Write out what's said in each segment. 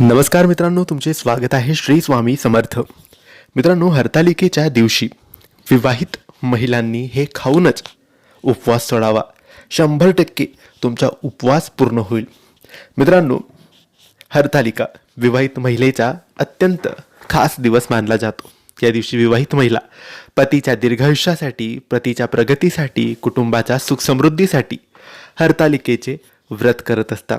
नमस्कार मित्रांनो तुमचे स्वागत आहे श्री स्वामी समर्थ. मित्रांनो हरतालिकेच्या दिवशी विवाहित महिलांनी हे खाऊनच उपवास सोडावा. शंभर टक्के तुमचा उपवास पूर्ण होईल. मित्रांनो हरतालिका विवाहित महिलेचा अत्यंत खास दिवस मानला जातो. या दिवशी विवाहित महिला पतीच्या दीर्घायुष्यासाठी पतीच्या प्रगतीसाठी कुटुंबाच्या सुखसमृद्धीसाठी हरतालिकेचे व्रत करत असतात.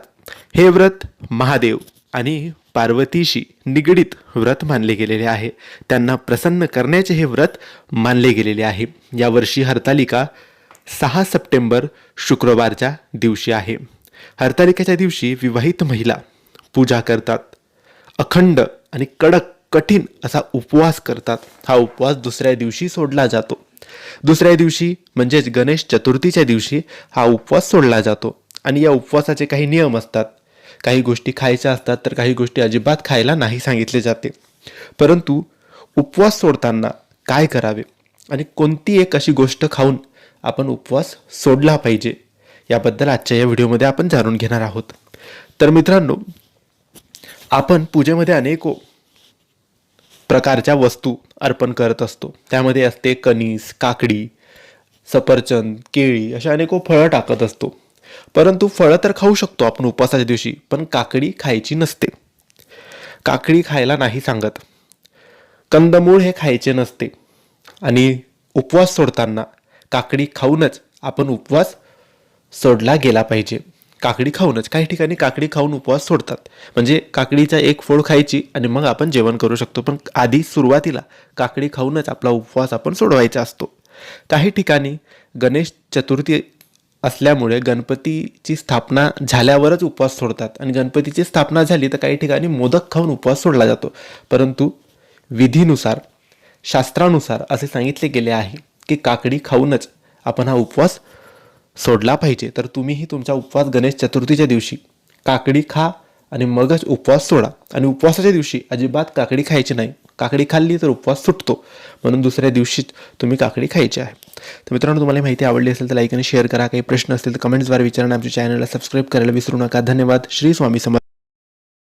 हे व्रत महादेव आणि पार्वतीशी निगडीत व्रत मानले गेलेले आहे. त्यांना प्रसन्न करण्याचे हे व्रत मानले गेलेले आहे. यावर्षी हरतालिका सहा सप्टेंबर शुक्रवारच्या दिवशी आहे. हरतालिकेच्या दिवशी विवाहित महिला पूजा करतात. अखंड आणि कडक कठीण असा उपवास करतात. हा उपवास दुसऱ्या दिवशी सोडला जातो. दुसऱ्या दिवशी म्हणजेच गणेश चतुर्थीच्या दिवशी हा उपवास सोडला जातो. आणि या उपवासाचे काही नियम असतात. काही गोष्टी खायच्या असतात तर काही गोष्टी अजिबात खायला नाही सांगितले जाते. परंतु उपवास सोडताना काय करावे? आणि कोणती एक अशी गोष्ट खाऊन आपण उपवास सोडला पाहिजे? याबद्दल आजच्या या व्हिडिओमध्ये आपण जाणून घेणार आहोत. तर मित्रांनो आपण पूजेमध्ये अनेक प्रकारच्या वस्तू अर्पण करत असतो. त्यामध्ये असते कणीस काकडी सफरचंद केळी अशा अनेको फळं टाकत असतो. परंतु फळं तर खाऊ शकतो आपण उपवासाच्या दिवशी पण काकडी खायची नसते. काकडी खायला नाही सांगत. कंदमूळ हे खायचे नसते. आणि उपवास सोडताना काकडी खाऊनच आपण उपवास सोडला गेला पाहिजे. काकडी खाऊनच. काही ठिकाणी काकडी खाऊन उपवास सोडतात. म्हणजे काकडीचा एक फोड खायची आणि मग आपण जेवण करू शकतो. पण आधी सुरुवातीला काकडी खाऊनच आपला उपवास आपण सोडवायचा असतो. काही ठिकाणी गणेश चतुर्थी असल्यामुळे गणपतीची स्थापना झाल्यावरच उपवास सोडतात. आणि गणपतीची स्थापना झाली तर काही ठिकाणी मोदक खाऊन उपवास सोडला जातो. परंतु विधीनुसार शास्त्रानुसार असे सांगितले गेले आहे की काकडी खाऊनच आपण हा उपवास सोडला पाहिजे. तर तुम्हीही तुमचा उपवास गणेश चतुर्थीच्या दिवशी काकडी खा आणि मगच उपवास सोडा. आणि उपवासाच्या दिवशी अजिबात काकडी खायची नाही. काकडी खाल्ली तर उपवास सुटतो. म्हणून दुसऱ्या दिवशीच तुम्ही काकडी खायची आहे. तर मित्रांनो तुम्हाला माहिती आवडली असेल तर लाईक आणि शेअर करा. काही प्रश्न असतील तर कमेंट्सद्वारे विचारणं आमच्या चॅनलला सबस्क्राईब करायला विसरू नका. धन्यवाद. श्री स्वामी समर्थ.